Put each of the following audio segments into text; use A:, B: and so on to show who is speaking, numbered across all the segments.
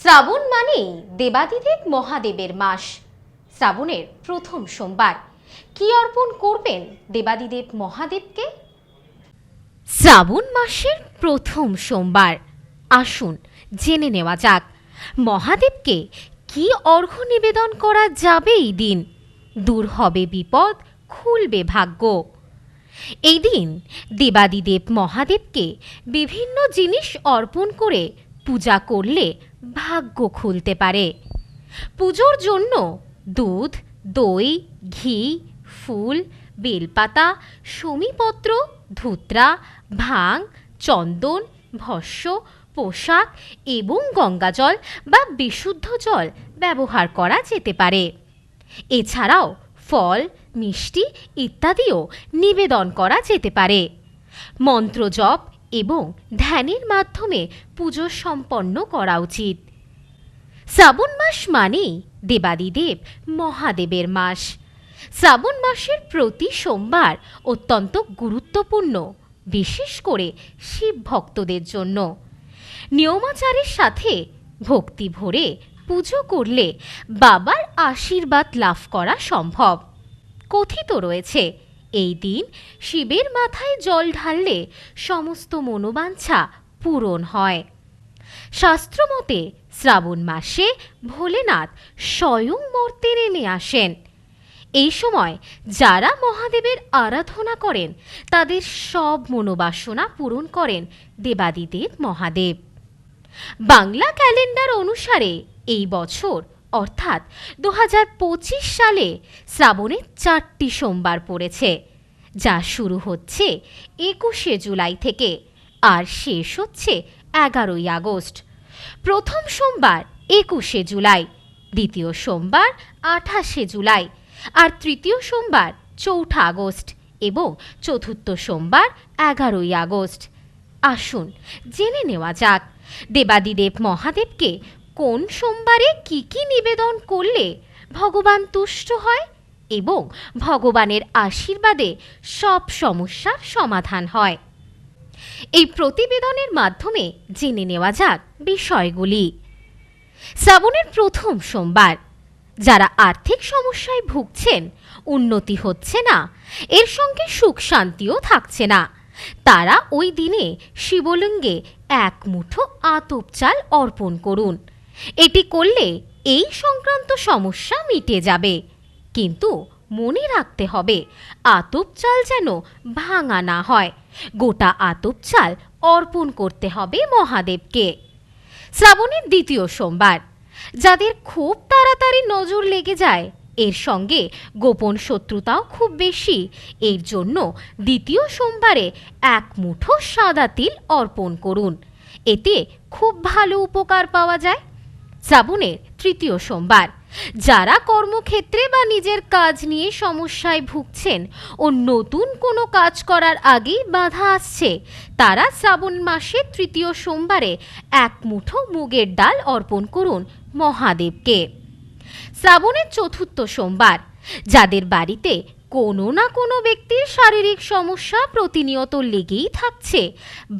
A: শ্রাবণ মানেই দেবাদিদেব মহাদেবের মাস। শ্রাবণের প্রথম সোমবার। কি অর্পণ করবেন দেবাদিদেব মহাদেবকে? শ্রাবণ মাসের প্রথম সোমবার। আসুন জেনে নেওয়া যাক, মহাদেবকে কি অর্ঘ্য নিবেদন করা যাবে এই দিন? দূর হবে বিপদ, খুলবে ভাগ্য। এই দিন দেবাদিদেব মহাদেবকে বিভিন্ন জিনিস অর্পণ করে পূজা করলে ভাগ্য খুলতে পারে। পুজোর জন্য দুধ, দই, ঘি, ফুল, বেলপাতা, সমীপত্র, ধুত্রা, ভাং, চন্দন, ভস্য, পোশাক এবং গঙ্গাজল বা বিশুদ্ধ জল ব্যবহার করা যেতে পারে। এছাড়াও ফল, মিষ্টি ইত্যাদিও নিবেদন করা যেতে পারে। মন্ত্র জপ এবং ধ্যানের মাধ্যমে পুজো সম্পন্ন করা উচিত। শ্রাবণ মাস মানেই দেবাদিদেব মহাদেবের মাস। শ্রাবণ মাসের প্রতি সোমবার অত্যন্ত গুরুত্বপূর্ণ, বিশেষ করে শিব ভক্তদের জন্য। নিয়মাচারের সাথে ভক্তি ভরে পুজো করলে বাবার আশীর্বাদ লাভ করা সম্ভব। কথিত রয়েছে এই দিন শিবের মাথায় জল ঢাললে সমস্ত মনোবাঞ্ছা পূরণ হয়। শাস্ত্রমতে শ্রাবণ মাসে ভোলেনাথ স্বয়ং মর্তে নেমে আসেন। এই সময় যারা মহাদেবের আরাধনা করেন, তাদের সব মনোবাসনা পূরণ করেন দেবাদিদেব মহাদেব। বাংলা ক্যালেন্ডার অনুসারে এই বছর অর্থাৎ দু হাজার পঁচিশ সালে শ্রাবণের চারটি সোমবার পড়েছে, যা শুরু হচ্ছে একুশে জুলাই থেকে আর শেষ হচ্ছে এগারোই আগস্ট। প্রথম সোমবার একুশে জুলাই, দ্বিতীয় সোমবার আঠাশে জুলাই, আর তৃতীয় সোমবার চৌঠা আগস্ট এবং চতুর্থ সোমবার এগারোই আগস্ট। আসুন জেনে নেওয়া যাক, দেবাদিদেব মহাদেবকে কোন সোমবারে কি কি নিবেদন করলে ভগবান তুষ্ট হয় এবং ভগবানের আশীর্বাদে সব সমস্যার সমাধান হয়? এই প্রতিবেদনের মাধ্যমে জেনে নেওয়া যাক বিষয়গুলি। শ্রাবণের প্রথম সোমবার, যারা আর্থিক সমস্যায় ভুগছেন, উন্নতি হচ্ছে না, এর সঙ্গে সুখ শান্তিও থাকছে না। তারা ওই দিনে শিবলিঙ্গে এক মুঠো আতপ চাল অর্পণ করুন। এটি করলে এই সংক্রান্ত সমস্যা মিটে যাবে। কিন্তু মনে রাখতে হবে, আতপ চাল যেন ভাঙা না হয়। গোটা আতপ চাল অর্পণ করতে হবে মহাদেবকে। শ্রাবণের দ্বিতীয় সোমবার, যাদের খুব তাড়াতাড়ি নজর লেগে যায়, এর সঙ্গে গোপন শত্রুতাও খুব বেশি। এর জন্য দ্বিতীয় সোমবারে এক মুঠো সাদা তিল অর্পণ করুন। এতে খুব ভালো উপকার পাওয়া যায়। শ্রাবণের তৃতীয় সোমবার। যারা কর্মক্ষেত্রে বা নিজের কাজ নিয়ে সমস্যায় ভুগছেন ও নতুন কোনো কাজ করার আগেই বাধা আসছে, তারা শ্রাবণ মাসের তৃতীয় সোমবারে এক মুঠো মুগের ডাল অর্পণ করুন মহাদেবকে। শ্রাবণের চতুর্থ সোমবার, যাদের বাড়িতে কোনো না কোনো ব্যক্তির শারীরিক সমস্যা প্রতিনিয়ত লেগেই থাকছে,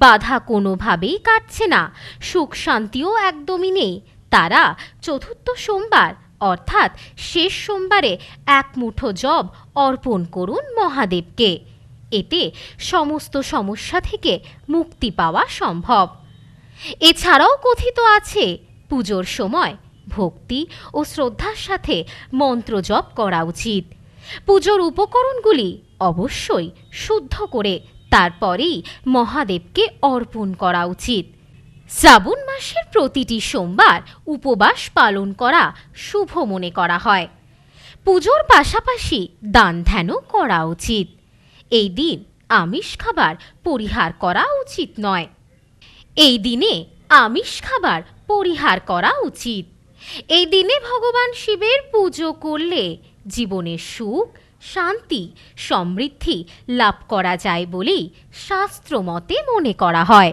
A: বাধা কোনোভাবেই কাটছে না, সুখ শান্তিও একদমই নেই। তারা চতুর্থ সোমবার, অর্থাৎ শেষ সোমবারে এক মুঠো জব অর্পণ করুন মহাদেবকে। এতে সমস্ত সমস্যা থেকে মুক্তি পাওয়া সম্ভব। এছাড়াও কথিত আছে, পুজোর সময় ভক্তি ও শ্রদ্ধার সাথে মন্ত্র জপ করা উচিত। পুজোর উপকরণগুলি অবশ্যই শুদ্ধ করে তারপরেই মহাদেবকে অর্পণ করা উচিত। শ্রাবণ মাসের প্রতিটি সোমবার উপবাস পালন করা শুভ মনে করা হয়। পুজোর পাশাপাশি দান ধ্যানও করা উচিত। এই দিন আমিষ খাবার পরিহার করা উচিত নয়। এই দিনে আমিষ খাবার পরিহার করা উচিত। এই দিনে ভগবান শিবের পুজো করলে জীবনের সুখ, শান্তি, সমৃদ্ধি লাভ করা যায় বলেই শাস্ত্রমতে মনে করা হয়।